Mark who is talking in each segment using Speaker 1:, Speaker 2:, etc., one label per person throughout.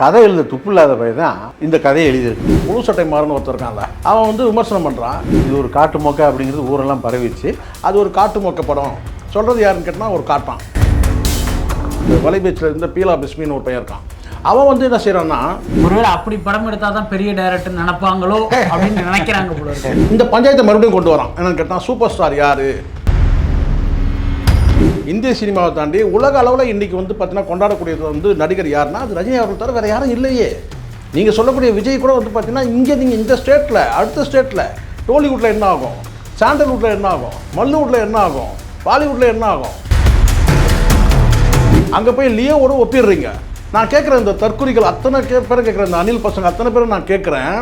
Speaker 1: கதை எழுத துப்பு இல்லாத பையன் தான் இந்த கதையை எழுதியிருக்கு. முழு சட்டை மாறன் ஒருத்தர் இருக்கான்ல அவன் வந்து விமர்சனம் பண்ணுறான் இது ஒரு காட்டு மொக்கை அப்படிங்கிறது ஊரெல்லாம் பரவிச்சு அது ஒரு காட்டு மொக்க படம். சொல்கிறது யாருன்னு கேட்டால் ஒரு காட்டான் இந்த வலைபேச்சில் இருந்த பீலா பிஸ்மின்னு ஒரு பையன் இருக்கான். அவன் வந்து என்ன செய்கிறான்னா
Speaker 2: ஒருவேளை அப்படி படம் எடுத்தால் தான் பெரிய டைரக்டர் நினைப்பாங்களோ அப்படின்னு நினைக்கிறாங்க
Speaker 1: இந்த பஞ்சாயத்தை மறுபடியும் கொண்டு வரான். என்னன்னு கேட்டால் சூப்பர் ஸ்டார் யார்? இந்திய சினிமாவை தாண்டி உலக அளவில் இன்றைக்கி வந்து பார்த்தீங்கன்னா கொண்டாடக்கூடியது வந்து நடிகர் யாருன்னா அது ரஜினி அவர்கள் தவிர வேறு யாரும் இல்லையே. நீங்கள் சொல்லக்கூடிய விஜய் கூட வந்து பார்த்தீங்கன்னா இங்கே நீங்கள் இந்த ஸ்டேட்டில் அடுத்த ஸ்டேட்டில் டோலிவுட்டில் என்ன ஆகும்? சாண்டல்வுட்டில் என்ன ஆகும்? மல்லுவுட்டில் என்ன ஆகும்? பாலிவுட்டில் என்ன ஆகும்? அங்கே போய் லியோவோட ஒப்பிடுறீங்க. நான் கேட்குறேன் இந்த தற்கொலைகள் அத்தனை கே கேட்குறேன் இந்த அனில் பசங்க அத்தனை பேரும் நான் கேட்குறேன்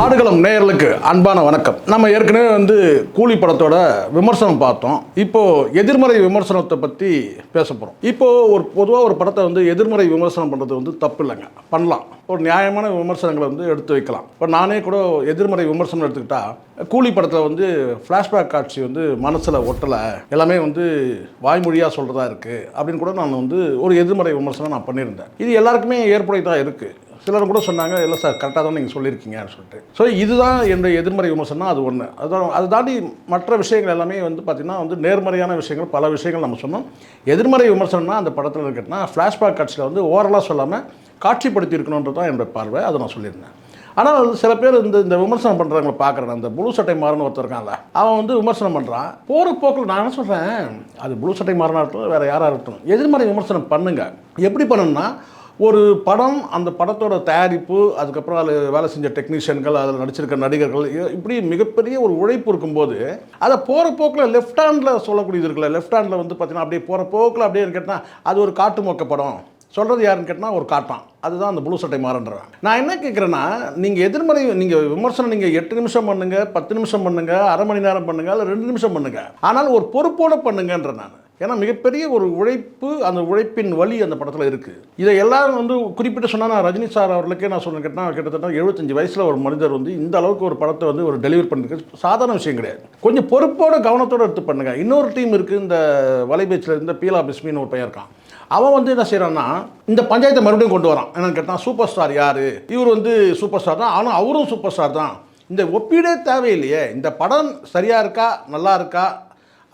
Speaker 1: ஆடுகளம் நேயர்களுக்கு அன்பான வணக்கம். நம்ம ஏற்கனவே வந்து கூலி படத்தோட விமர்சனம் பார்த்தோம். இப்போ எதிர்மறை விமர்சனத்தை பற்றி பேச போகிறோம் இப்போ ஒரு பொதுவாக ஒரு படத்தை வந்து எதிர்மறை விமர்சனம் பண்ணுறது வந்து தப்பு இல்லைங்க. பண்ணலாம். ஒரு நியாயமான விமர்சனங்களை வந்து எடுத்து வைக்கலாம். இப்போ நானே கூட எதிர்மறை விமர்சனம் எடுத்துக்கிட்டா கூலி படத்தில் வந்து ஃப்ளாஷ்பேக் காட்சி வந்து மனசில் ஒட்டலை. எல்லாமே வந்து வாய்மொழியாக சொல்கிறதா இருக்குது அப்படின்னு கூட நான் வந்து ஒரு எதிர்மறை விமர்சனம் நான் பண்ணியிருந்தேன். இது எல்லாருக்குமே ஏற்புடையதாக இருக்குது சிலரும் கூட சொன்னாங்க இல்லை சார் கரெக்டாக தான் நீங்கள் சொல்லியிருக்கீங்கன்னு சொல்லிட்டு. ஸோ இதுதான் என்னுடைய எதிர்மறை விமர்சனம் அது ஒன்று அதான் அதை தாண்டி மற்ற விஷயங்கள் எல்லாமே வந்து பார்த்திங்கன்னா வந்து நேர்மறையான விஷயங்கள் பல விஷயங்கள் நம்ம சொன்னோம். எதிர்மறை விமர்சனம்னா அந்த படத்தில் இருக்கட்டுனா ஃப்ளாஷ்பேக் காட்சியில் வந்து ஓரலாக சொல்லாமல் காட்சிப்படுத்தி இருக்கணுன்றது தான் என்னோட பார்வை அதை நான் சொல்லியிருந்தேன். ஆனால் வந்து சில பேர் இந்த இந்த விமர்சனம் பண்ணுறவங்களை பார்க்குறேன் அந்த ப்ளூ சட்டை மாறன் ஒருத்தர் இருக்கான்ல அவன் வந்து விமர்சனம் பண்ணுறான் போகிற போக்கில் நான் என்ன சொல்கிறேன் அது ப்ளூ சட்டை மாறினா இருக்கட்டும் வேறு யாராக இருக்கட்டும் எதிர்மறை விமர்சனம் பண்ணுங்க. எப்படி பண்ணணும்னா ஒரு படம் அந்த படத்தோட தயாரிப்பு அதுக்கப்புறம் அதில் வேலை செஞ்ச டெக்னீஷியன்கள் அதில் நடிச்சிருக்க நடிகர்கள் இப்படி மிகப்பெரிய ஒரு உழைப்பு இருக்கும்போது அதை போகிற போக்கில் லெஃப்ட் ஹேண்டில் சொல்லக்கூடியது இருக்குல்ல லெஃப்ட் ஹேண்டில் வந்து பார்த்தீங்கன்னா அப்படியே போகிற போக்கில் அப்படியே கேட்டால் அது ஒரு காட்டு மொக்க படம். சொல்கிறது யாருன்னு கேட்டால் ஒரு காட்டான் அதுதான் அந்த ப்ளூ சட்டை மாறன்றவன் நான் என்ன கேட்குறேன்னா நீங்கள் எதிர்மறை நீங்கள் விமர்சனம் நீங்கள் எட்டு நிமிஷம் பண்ணுங்கள் பத்து நிமிஷம் பண்ணுங்கள் அரை மணி நேரம் பண்ணுங்கள் இல்லை ரெண்டு நிமிஷம் பண்ணுங்கள் ஆனால் ஒரு பொறுப்போடு பண்ணுங்கன்ற நான். ஏன்னா மிகப்பெரிய ஒரு உழைப்பு அந்த உழைப்பின் வழி அந்த படத்தில் இருக்குது இதை எல்லாரும் வந்து குறிப்பிட்டு சொன்னால் நான் ரஜினி சார் அவர்களுக்கே நான் சொன்ன கேட்டால் கிட்டத்தட்ட எழுபத்தஞ்சு வயசில் ஒரு மனிதர் வந்து இந்த அளவுக்கு ஒரு படத்தை வந்து ஒரு டெலிவரி பண்ணிருக்கு சாதாரண விஷயம் கிடையாது. கொஞ்சம் பொறுப்போட கவனத்தோடு எடுத்து பண்ணுங்கள் இன்னொரு டீம் இருக்குது இந்த வலைபேச்சில் இருந்த பீலா பிஸ்மின்னு ஒரு பையன் இருக்கான். அவன் வந்து என்ன செய்கிறான்னா இந்த பஞ்சாயத்தை மறுபடியும் கொண்டு வரான். என்னன்னு கேட்டால் சூப்பர் ஸ்டார் யார்? இவர் வந்து சூப்பர் ஸ்டார் தான். ஆனால் அவரும் சூப்பர் ஸ்டார் தான். இந்த ஒப்பீடே தேவையில்லையே. இந்த படம் சரியாக இருக்கா நல்லா இருக்கா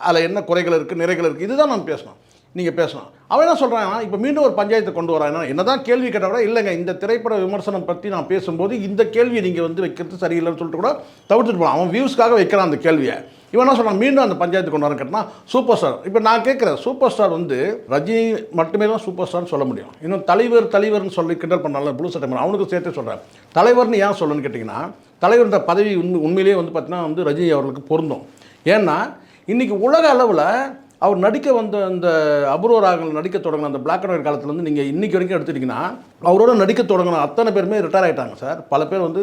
Speaker 1: அதில் என்ன குறைகள் இருக்குது நிறைகள் இருக்குது இதுதான் நம்ம பேசணும். நீங்கள் பேசணும் அவன் என்ன சொல்கிறான் இப்போ மீண்டும் ஒரு பஞ்சாயத்தை கொண்டு வரான் என்ன தான் கேள்வி கேட்டால் கூட இல்லைங்க இந்த திரைப்பட விமர்சனம் பற்றி நான் பேசும்போது இந்த கேள்வியை நீங்கள் வந்து வைக்கிறது சரியில்லைன்னு சொல்லிட்டு கூட தவிர்த்துட்டு போகலாம் அவன் வியூஸ்க்காக வைக்கிறான் அந்த கேள்வியை. இவன் என்ன சொல்கிறான் மீண்டும் அந்த பஞ்சாயத்து கொண்டு வரேன் கேட்டால் சூப்பர் ஸ்டார் இப்போ நான் கேட்குறேன் சூப்பர் ஸ்டார் வந்து ரஜினி மட்டுமே தான் சூப்பர் ஸ்டார்னு சொல்ல முடியும். இன்னும் தலைவர் தலைவர்னு சொல்லி கிண்டல் பண்ணால ப்ளூ சட்டை அவனுக்கு சேர்த்து சொல்கிறேன் தலைவர்னு ஏன் சொல்லணும்னு கேட்டிங்கன்னா இந்த பதவி உண்மை உண்மையிலேயே வந்து பார்த்தீங்கன்னா வந்து ரஜினி அவர்களுக்கு பொருந்தும். ஏன்னா இன்றைக்கி உலக அளவில் அவர் நடிக்க வந்த அந்த அபூர்வ ராகங்கள் நடிக்க தொடங்கின அந்த பிளாக் அண்ட் ஒயிட் காலத்துலேருந்து நீங்கள் இன்றைக்கி வரைக்கும் எடுத்துட்டிங்கன்னா அவரோட நடிக்க தொடங்கின அத்தனை பேருமே ரிட்டையர் ஆகிட்டாங்க சார். பல பேர் வந்து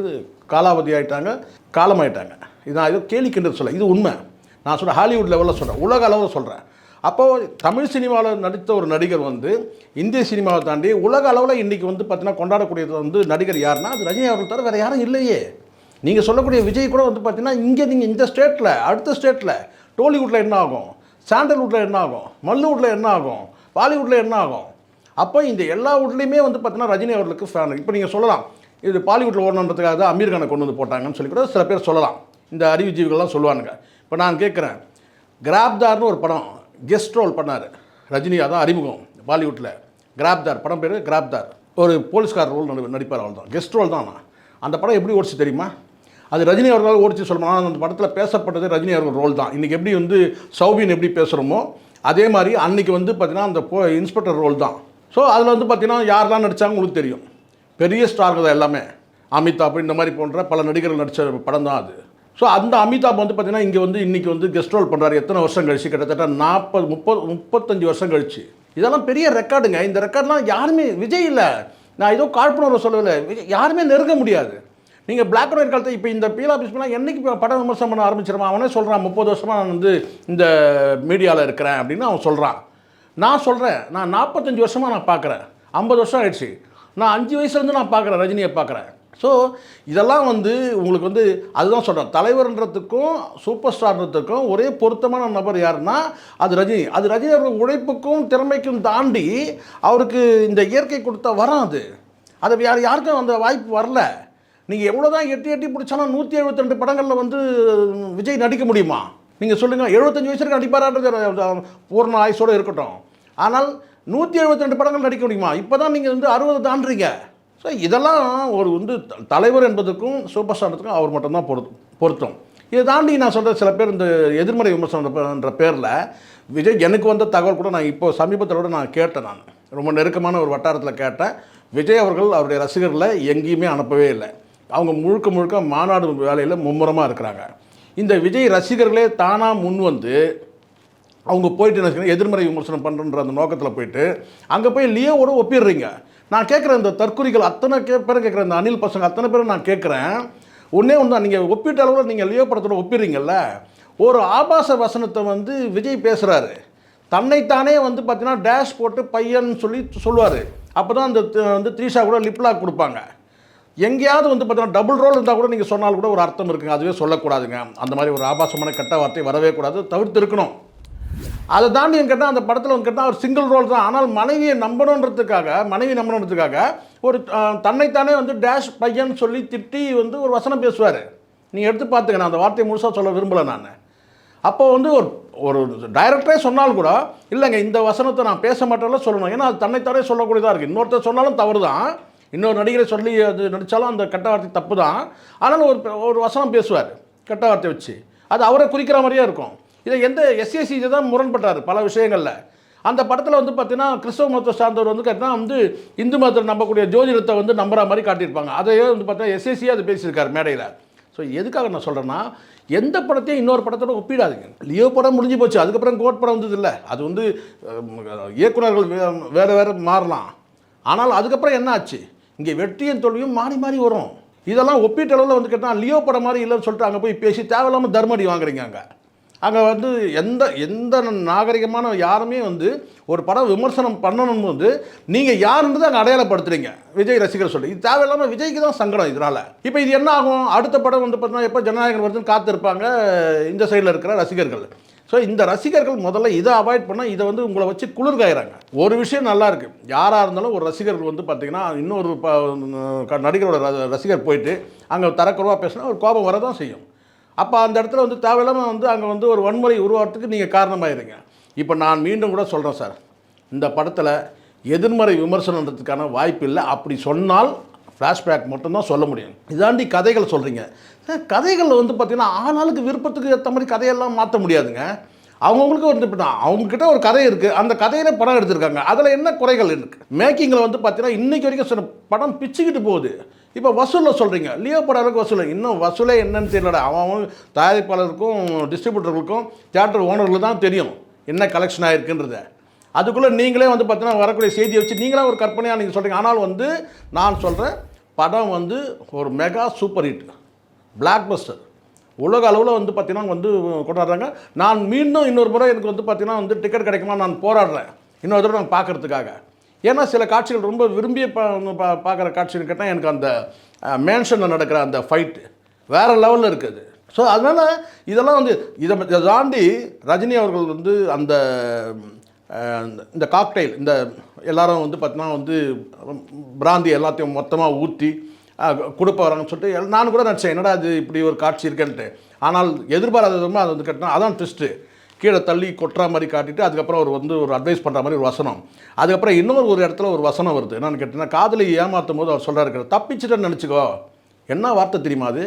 Speaker 1: காலாவதி ஆகிட்டாங்க காலமாயிட்டாங்க இது நான் ஏதோ கேலி கிண்டது சொல்ல இது உண்மை. நான் சொல்கிறேன் ஹாலிவுட் லெவலில் சொல்கிறேன் உலக அளவில் சொல்கிறேன் அப்போது தமிழ் சினிமாவில் நடித்த ஒரு நடிகர் வந்து இந்திய சினிமாவை தாண்டி உலக அளவில் இன்றைக்கி வந்து பார்த்தீங்கன்னா கொண்டாடக்கூடியது வந்து நடிகர் யாருன்னா அது ரஜினி அவர்கள் தவிர வேறு யாரும் இல்லையே. நீங்கள் சொல்லக்கூடிய விஜய் கூட வந்து பார்த்தீங்கன்னா இங்கே நீங்கள் இந்த ஸ்டேட்டில் அடுத்த ஸ்டேட்டில் டோலிவுட்டில் என்ன ஆகும்? சாண்டல்வுட்டில் என்ன ஆகும்? மல்லுவுட்டில் என்ன ஆகும்? பாலிவுட்டில் என்ன ஆகும்? அப்போ இந்த எல்லா வீட்லேயுமே வந்து பார்த்தீங்கன்னா ரஜினி அவர்களுக்கு ஃபேன் இப்போ நீங்கள் சொல்லலாம் இது பாலிவுட்டில் ஓடணுன்றதுக்காக தான் அமீர் கானை கொண்டு வந்து போட்டாங்கன்னு சொல்லி கூட சில பேர் சொல்லலாம். இந்த அறிவுஜீவிகள்லாம் சொல்லுவானுங்க. இப்போ நான் கேட்குறேன் கிராப்தார்னு ஒரு படம் கெஸ்ட் ரோல் பண்ணார். ரஜினி அதான் அறிமுகம் பாலிவுட்டில் கிராப்தார் படம் பேர் கிராப்தார். ஒரு போலீஸ்கார் ரோல் நடி நடிப்பார் அவள் தான் கெஸ்ட் ரோல் தான் அந்த படம் எப்படி ஓடிச்சு தெரியுமா? அது ரஜினி அவர்களால் ஓடிச்சு சொல்லணும் ஆனால் அந்த படத்தில் பேசப்பட்டது ரஜினி அவர்கள் ரோல் தான். இன்றைக்கி எப்படி வந்து சௌபின் எப்படி பேசுகிறோமோ அதே மாதிரி அன்றைக்கி வந்து பார்த்தீங்கன்னா அந்த போ இன்ஸ்பெக்டர் ரோல் தான். ஸோ அதில் வந்து பார்த்தீங்கன்னா யாரெல்லாம் நடித்தாங்க உங்களுக்கு தெரியும். பெரிய ஸ்டார்கள் தான் எல்லாமே. அமிதாப் இந்த மாதிரி போன்ற பல நடிகர்கள் நடித்த படம் தான் அது. ஸோ அந்த அமிதாப் வந்து பார்த்தீங்கன்னா இங்கே வந்து இன்றைக்கி வந்து கெஸ்ட் ரோல் பண்ணுறாரு எத்தனை வருஷம் கழிச்சு? கிட்டத்தட்ட நாற்பது முப்பது முப்பத்தஞ்சு வருஷம் கழிச்சு. இதெல்லாம் பெரிய ரெக்கார்டுங்க இந்த ரெக்கார்ட்லாம் யாருமே விஜய் இல்லை. நான் ஏதோ காழ்ப்புணர்வு சொல்லவில்லை. விஜய் யாருமே நெருங்க முடியாது. நீங்கள் பிளாக் அண்ட் ஒயிட் காலத்தை இப்போ இந்த பீலா பிஸ்மெலாம் என்னைக்கு இப்போ படம் விமர்சனம் பண்ண ஆரம்பிச்சிருவான் அவனே சொல்கிறான் முப்பது வருஷமாக நான் வந்து இந்த மீடியாவில் இருக்கிறேன் அப்படின்னு அவன் சொல்கிறான் நான் சொல்கிறேன் நான் நாற்பத்தஞ்சு வருஷமாக நான் பார்க்குறேன் ஐம்பது வருஷம் ஆயிடுச்சு. நான் அஞ்சு வயசுலேருந்து நான் பார்க்குறேன் ரஜினியை பார்க்குறேன் ஸோ இதெல்லாம் வந்து உங்களுக்கு வந்து அதுதான் சொல்கிறேன் தலைவர்ன்றதுக்கும் சூப்பர் ஸ்டார்ன்றதுக்கும் ஒரே பொருத்தமான நபர் யாருன்னா அது ரஜினி. அது ரஜினி அவர்கள் உழைப்புக்கும் திறமைக்கும் தாண்டி அவருக்கு இந்த இயற்கை கொடுத்த வரம் அது. அது யார் யாருக்கும் அந்த வாய்ப்பு வரல. நீங்கள் எவ்வளோ தான் எட்டி எட்டி பிடிச்சாலும் நூற்றி எழுபத்தி ரெண்டு படங்களில் வந்து விஜய் நடிக்க முடியுமா? நீங்கள் சொல்லுங்கள் எழுபத்தஞ்சு வயசுக்கு நடிப்பாரான்றது பூர்ண ஆயுசோடு இருக்கட்டும். ஆனால் நூற்றி எழுபத்தி ரெண்டு படங்கள் நடிக்க முடியுமா? இப்போ தான் நீங்கள் வந்து அறுபது தாண்டுறீங்க. ஸோ இதெல்லாம் ஒரு வந்து த- தலைவர் என்பதற்கும் சூப்பர் ஸ்டார்ன்றதுக்கும் அவர் மட்டும்தான் பொருத் பொருத்தம். இதை தாண்டி நான் சொல்கிற சில பேர் இந்த எதிர்மறை விமர்சனம்ன்ற பேரில் விஜய் எனக்கு வந்த தகவல் கூட நான் இப்போ சமீபத்தில் கூட நான் கேட்டேன் நான். ரொம்ப நெருக்கமான ஒரு வட்டாரத்தில் கேட்டேன். விஜய் அவர்கள் அவருடைய ரசிகர்களை எங்கேயுமே அனுப்பவே இல்லை. அவங்க முழுக்க முழுக்க மாநாடு வேலையில் மும்முரமாக இருக்கிறாங்க. இந்த விஜய் ரசிகர்களே தானாக முன் வந்து அவங்க போயிட்டு என்ன எதிர்மறை விமர்சனம் பண்ணுறன்ற அந்த நோக்கத்தில் போயிட்டு அங்கே போய் லியோவோட ஒப்பிடுறீங்க. நான் கேட்குற இந்த தற்கொலைகள் அத்தனை கே பேரும் கேட்குற இந்த அனில் பசங்க அத்தனை பேரும் நான் கேட்குறேன் ஒன்றே ஒன்று நீங்கள் ஒப்பிட்ட அளவில் நீங்கள் லியோ படத்தோட ஒப்பிடுறீங்கல்ல ஒரு ஆபாச வசனத்தை வந்து விஜய் பேசுகிறாரு தன்னைத்தானே வந்து பார்த்தீங்கன்னா டேஷ் போட்டு பையன் சொல்லி சொல்லுவார். அப்போ தான் அந்த த- வந்து த்ரீஷா கூட லிப்லாக் கொடுப்பாங்க. எங்கேயாவது வந்து பார்த்தீங்கன்னா டபுள் ரோல் இருந்தால் கூட நீங்கள் சொன்னால் கூட ஒரு அர்த்தம் இருக்குங்க. அதுவே சொல்லக்கூடாதுங்க. அந்த மாதிரி ஒரு ஆபாசமான கெட்ட வார்த்தை வரவே கூடாது. தவிர்த்து இருக்கணும் அதை தாண்டி கேட்டால் அந்த படத்தில் வந்து கேட்டால் ஒரு சிங்கிள் ரோல் தான். ஆனால் மனைவியை நம்பணுன்றதுக்காக மனைவி நம்பணுன்றதுக்காக ஒரு தன்னைத்தானே வந்து டேஷ் பையன் சொல்லி திட்டி வந்து ஒரு வசனம் பேசுவார். நீங்கள் எடுத்து பார்த்துக்க நான் அந்த வார்த்தையை முழுசாக சொல்ல விரும்பலை நான். அப்போ வந்து ஒரு ஒரு டைரக்டரே சொன்னால் கூட இல்லைங்க இந்த வசனத்தை நான் பேச மாட்டேன்ல சொல்லணும். ஏன்னா அது தன்னைத்தானே சொல்லக்கூடியதாக இருக்குது இன்னொருத்தர் சொன்னாலும் தவறு தான் இன்னொரு நடிகரை சொல்லி அது நடித்தாலும் அந்த கெட்ட வார்த்தை தப்பு தான் ஆனாலும் ஒரு ஒரு வசனம் பேசுவார் கெட்ட வார்த்தை வச்சு. அது அவரை குறிக்கிற மாதிரியே இருக்கும். இதை எந்த எஸ்எஸ்சி தான் முரண்பட்டார் பல விஷயங்களில். அந்த படத்தில் வந்து பார்த்தீங்கன்னா கிறிஸ்தவ மதத்தை சார்ந்தவர் வந்து கேட்டால் வந்து இந்து மதத்தில் நம்பக்கூடிய ஜோதிடத்தை வந்து நம்புற மாதிரி காட்டியிருப்பாங்க. அதையே வந்து பார்த்தீங்கன்னா எஸ்எஸ்சியாக அது பேசியிருக்காரு மேடையில். ஸோ எதுக்காக நான் சொல்கிறேன்னா எந்த படத்தையும் இன்னொரு படத்தோட ஒப்பிடாதுங்க. லியோ படம் முடிஞ்சு போச்சு அதுக்கப்புறம் கோட் படம் வந்தது இல்லை. அது வந்து இயக்குநர்கள் இயக்குனர்கள் வேறு வேறு மாறலாம். ஆனால் அதுக்கப்புறம் என்ன ஆச்சு? இங்கே வெற்றியும் தோல்வியும் மாறி மாறி வரும். இதெல்லாம் ஒப்பீட்டளவில் வந்து கேட்டால் லியோ படம் மாதிரி இல்லைன்னு சொல்லிட்டு அங்கே போய் பேசி தேவையில்லாமல் தர்மடி வாங்குறீங்க அங்கே. அங்கே வந்து எந்த எந்த நாகரிகமான யாருமே வந்து ஒரு படம் விமர்சனம் பண்ணணும் வந்து நீங்கள் யாருன்றது அங்கே அடையாளப்படுத்துறீங்க. விஜய் ரசிகர் சொல்லி இது தேவையில்லாமல் விஜய்க்கு தான் சங்கடம் இதனால். இப்போ இது என்ன ஆகும்? அடுத்த படம் வந்து பார்த்தீங்கன்னா எப்போ ஜனநாயகம் வருதுன்னு காத்திருப்பாங்க இந்த சைடில் இருக்கிற ரசிகர்கள். ஸோ இந்த ரசிகர்கள் முதல்ல இதை அவாய்ட் பண்ணால் இதை வந்து உங்களை வச்சு குளிர்காயிறாங்க. ஒரு விஷயம் நல்லா இருக்கு. யாராக இருந்தாலும் ஒரு ரசிகர்கள் வந்து பார்த்தீங்கன்னா இன்னொரு ப நடிகரோட ர- ரசிகர் போயிட்டு அங்கே தரக்குறவாக பேசினா ஒரு கோபம் வரதான் செய்யும். அப்போ அந்த இடத்துல வந்து தேவையில்லாமல் வந்து அங்கே வந்து ஒரு வன்முறை உருவாகிறதுக்கு நீங்கள் காரணமாயிருங்க. இப்போ நான் மீண்டும் கூட சொல்கிறேன் சார். இந்த படத்தில் எதிர்மறை விமர்சனன்றதுக்கான வாய்ப்பு இல்லை. அப்படி சொன்னால் ஃப்ளாஷ்பேக் மட்டும்தான் சொல்ல முடியும். இதாண்டி கதைகள் சொல்கிறீங்க கதைகளில் வந்து பார்த்தீங்கன்னா ஆளாளுக்கு விருப்பத்துக்கு ஏற்ற மாதிரி கதையெல்லாம் மாற்ற முடியாதுங்க. அவங்கவுங்களுக்கு வந்து இப்போ அவங்கக்கிட்ட ஒரு கதை இருக்குது அந்த கதையில படம் எடுத்திருக்காங்க. அதில் என்ன குறைகள் இருக்குது மேக்கிங்கில் வந்து பார்த்தீங்கன்னா இன்றைக்கி வரைக்கும் சில படம் பிச்சுக்கிட்டு போகுது. இப்போ வசூலில் சொல்கிறீங்க லியோ படம் அளவுக்கு வசூல் இன்னும் வசூலே என்னன்னு தெரியலடா. அவன் அவன் தயாரிப்பாளருக்கும் டிஸ்ட்ரிபியூட்டர்களுக்கும் தியேட்டர் ஓனர்களுக்கு தான் தெரியும். என்ன கலெக்ஷன் ஆகிருக்குன்றத அதுக்குள்ளே நீங்களே வந்து பார்த்தீங்கன்னா வரக்கூடிய செய்தியை வச்சு நீங்களாக ஒரு கற்பனையாக நீங்கள் சொல்கிறீங்க ஆனால் வந்து நான் சொல்கிறேன் படம் வந்து ஒரு mega super hit blockbuster உலக அளவில் வந்து பார்த்தீங்கன்னா வந்து கொண்டாடுறாங்க. நான் மீண்டும் இன்னொரு முறை எனக்கு வந்து பார்த்திங்கன்னா வந்து டிக்கெட் கிடைக்குமா நான் போராடுறேன். இன்னொரு தடவை நான் பார்க்கறதுக்காக ஏன்னா சில காட்சிகள் ரொம்ப விரும்பிய பா பார்க்குற காட்சிகள் கேட்டால் எனக்கு அந்த மேன்ஷனில் நடக்கிற அந்த ஃபைட்டு வேறு லெவலில் இருக்குது. ஸோ அதனால் இதெல்லாம் வந்து இதை இதை தாண்டி ரஜினி அவர்கள் வந்து அந்த இந்த காக்டைல் இந்த எல்லாரும் வந்து பார்த்தீங்கன்னா வந்து பிராந்தி எல்லாத்தையும் மொத்தமாக ஊற்றி கொடுப்ப வராங்கன்னு சொல்லிட்டு நான் கூட நினச்சேன் என்னடா அது இப்படி ஒரு காட்சி இருக்குன்ட்டு. ஆனால் எதிர்பாராத விதமாக அது வந்து கட்டினா அதான் ட்விஸ்ட்டு கீழே தள்ளி கொட்டுற மாதிரி காட்டிட்டு அதுக்கப்புறம் அவர் வந்து ஒரு அட்வைஸ் பண்ணுற மாதிரி ஒரு வசனம். அதுக்கப்புறம் இன்னொரு ஒரு இடத்துல ஒரு வசனம் வருது. என்னன்னு கேட்டிங்கன்னா காதலை ஏமாற்றும் போது அவர் சொல்கிறாரு தப்பிச்சுட்டேன்னு நினச்சிக்கோ. என்ன வார்த்தை தெரியுமா அது?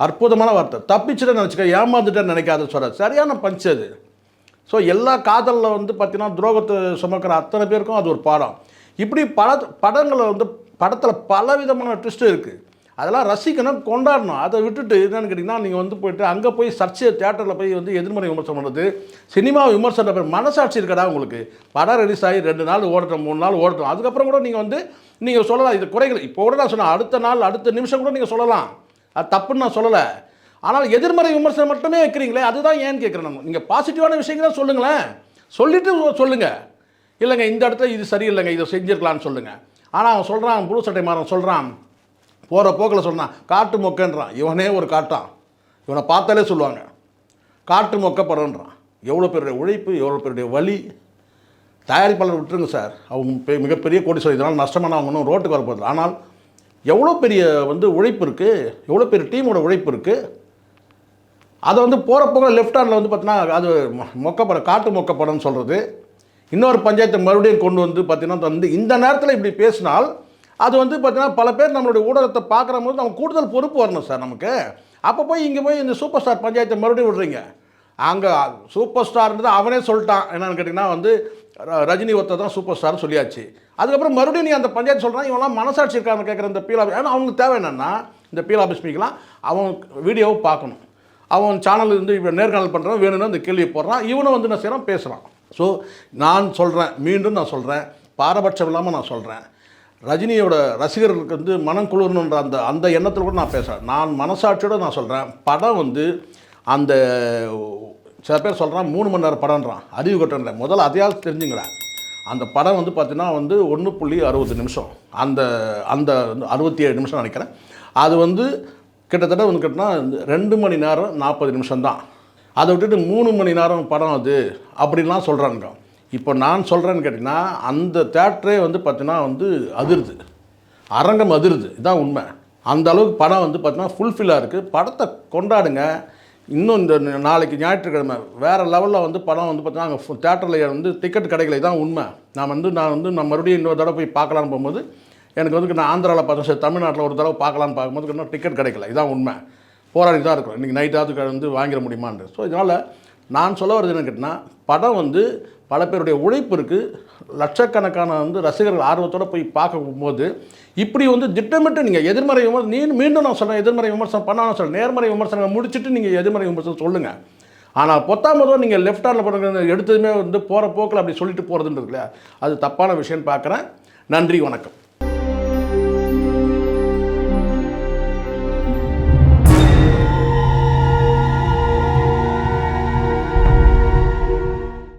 Speaker 1: அற்புதமான வார்த்தை. தப்பிச்சுட்டேன்னு நினச்சிக்கோ ஏமாந்துட்டேன்னு நினைக்காத சொல்கிறார் சரியான பஞ்சு அது. ஸோ எல்லா காதலில் வந்து பார்த்திங்கன்னா துரோகத்தை சுமக்கிற அத்தனை பேருக்கும் அது ஒரு பாடம். இப்படி பட படங்களை வந்து படத்தில் பல விதமான ட்விஸ்ட் இருக்குது அதெல்லாம் ரசிக்கணும் கொண்டாடணும். அதை விட்டுட்டு என்னென்னு கேட்டிங்கன்னா நீங்கள் வந்து போயிட்டு அங்கே போய் சர்ச்சை தேட்டரில் போய் வந்து எதிர்மறை விமர்சனம் பண்ணுறது சினிமா விமர்சனம் மனசாட்சி இருக்கடா உங்களுக்கு. படம் ரிலீஸ் ஆகி ரெண்டு நாள் ஓடட்டும் மூணு நாள் ஓடட்டும். அதுக்கப்புறம் கூட நீங்கள் வந்து நீங்கள் சொல்லலாம் இது குறைகள். இப்போ கூட நான் சொன்னேன் அடுத்த நாள் அடுத்த நிமிஷம் கூட நீங்கள் சொல்லலாம். அது தப்புன்னு நான் சொல்லலை. ஆனால் எதிர்மறை விமர்சனம் மட்டுமே வைக்கிறீங்களே அதுதான் ஏன்னு கேட்குறேன் நம்ம நீங்கள் பாசிட்டிவான விஷயங்களை சொல்லுங்களேன். சொல்லிவிட்டு சொல்லுங்கள் இல்லைங்க இந்த இடத்துல இது சரியில்லைங்க இதை செஞ்சுருக்கலான்னு சொல்லுங்கள் ஆனால் அவன் சொல்கிறான் புழு சட்டை மாறன் சொல்கிறான் போகிற போக்கில் சொன்னான் காட்டு மொக்கன்றான். இவனே ஒரு காட்டான். இவனை பார்த்தாலே சொல்லுவாங்க. காட்டு மொக்க படம்ன்றான் எவ்வளோ பேருடைய உழைப்பு எவ்வளோ பேருடைய வலி. தயாரிப்பாளர் விட்டுருங்க சார். அவங்க பெ- மிகப்பெரிய சொல்லி இதனால் நஷ்டமான அவங்க ஒன்றும் ரோட்டுக்கு வரப்போகுது. ஆனால் எவ்வளோ பெரிய வந்து உழைப்பு இருக்குது எவ்வளோ பெரிய டீமோட உழைப்பு இருக்குது அதை வந்து போகிற போக லெஃப்ட் ஹேண்டில் வந்து பார்த்தீங்கன்னா அது மொ- காட்டு மொக்கப்படம்னு சொல்கிறது இன்னொரு பஞ்சாயத்தை மறுபடியும் கொண்டு வந்து பார்த்தீங்கன்னா வந்து இந்த நேரத்தில் இப்படி பேசினால் அது வந்து பார்த்தீங்கன்னா பல பேர் நம்மளுடைய ஊடகத்தை பார்க்குற போது நம்ம கூடுதல் பொறுப்பு வரணும் சார் நமக்கு. அப்போ போய் இங்கே போய் இந்த சூப்பர் ஸ்டார் பஞ்சாயத்தை மறுபடியும் விடுறீங்க. அங்கே சூப்பர் ஸ்டார்ன்றது அவனே சொல்லிட்டான். என்னென்னு கேட்டிங்கன்னா வந்து ர- ரஜினி ஒருத்தர் தான் சூப்பர் ஸ்டார்னு சொல்லியாச்சு. அதுக்கப்புறம் மறுபடியும் நீ அந்த பஞ்சாயத்து சொல்கிறான் இவன்லாம் மனசாட்சி இருக்கான்னு கேட்குற இந்த பீலா ஏன்னா அவங்களுக்கு தேவை என்னென்னா இந்த பீலா பிஸ்மிக்கெலாம் அவன் வீடியோவை பார்க்கணும். அவன் சேனல் இருந்து இப்போ நேர்காணல் பண்ணுறான் வேணும்னு அந்த கேள்வியை போடுறான். இவனும் வந்து என்ன செய்கிறான் பேசுகிறான் ஸோ நான் சொல்கிறேன் மீண்டும் நான் சொல்கிறேன் பாரபட்சம் இல்லாமல் நான் சொல்கிறேன் ரஜினியோட ரசிகர்களுக்கு வந்து மனம் குளிரணுன்ற அந்த அந்த எண்ணத்தில் கூட நான் பேசுகிறேன் நான் மனசாட்சியோட நான் சொல்கிறேன் படம் வந்து அந்த சில பேர் சொல்கிறான் மூணு மணி நேரம் படம்ன்றான் அறிவு கட்டுற முதல்ல அதையாவது தெரிஞ்சுங்களேன். அந்த படம் வந்து பார்த்தீங்கன்னா வந்து ஒன்று புள்ளி அறுபது நிமிஷம். அந்த அந்த அறுபத்தி ஏழு நிமிஷம் நினைக்கிறேன். அது வந்து கிட்டத்தட்ட வந்து கேட்டால் ரெண்டு மணி நேரம் நாற்பது நிமிஷம் தான் அதை விட்டுட்டு மூணு மணி நேரம் படம் அது அப்படின்லாம் சொல்கிறானுங்க இப்போ நான் சொல்கிறேன்னு கேட்டிங்கன்னா அந்த தேட்டரே வந்து பார்த்தீங்கன்னா வந்து அதிருது. அரங்கம் அதிருது. இதான் உண்மை. அந்த அளவுக்கு படம் வந்து பார்த்தீங்கன்னா ஃபுல்ஃபில்லாக இருக்குது படத்தை கொண்டாடுங்க. இன்னும் இந்த நாளைக்கு ஞாயிற்றுக்கிழமை வேறு லெவலில் வந்து படம் வந்து பார்த்தீங்கன்னா அங்கே தேட்டரில் வந்து டிக்கெட் கிடைக்கல. தான் உண்மை. நான் வந்து நான் வந்து நான் மறுபடியும் இன்னொரு தடவை போய் பார்க்கலான்னு போகும்போது எனக்கு வந்து நான் ஆந்திராவில் பார்த்தேன். சரி தமிழ்நாட்டில் ஒரு தடவை பார்க்கலான்னு பார்க்கும்போது இன்னும் டிக்கெட் கிடைக்கல. இதான் உண்மை. போராடி தான் இருக்கும் இன்றைக்கி நைட்டாவது வந்து வாங்கிட முடியுமான்னு ஸோ இதனால் நான் சொல்ல வர்றது என்னன்னு கேட்டால் படம் வந்து பல பேருடைய உழைப்பு இருக்குது லட்சக்கணக்கான வந்து ரசிகர்கள் ஆர்வத்தோடு போய் பார்க்கும்போது இப்படி வந்து திட்டமிட்டு நீங்கள் எதிர்மறை விமர்சனம் நீ மீண்டும் நான் சொல்கிறேன் எதிர்மறை விமர்சனம் பண்ணாலும் சொல்கிறேன் நேர்மறை விமர்சனங்களை முடிச்சுட்டு நீங்கள் எதிர்மறை விமர்சனம் சொல்லுங்கள் ஆனால் பொத்தாமதோ நீங்கள் லெஃப்ட் ஹேண்டில் பண்ணுறது எடுத்ததுமே வந்து போகிற போக்கில் அப்படி சொல்லிட்டு போகிறதுன்னு இருக்குல்ல அது தப்பான விஷயம்னு பார்க்குறேன். நன்றி வணக்கம்.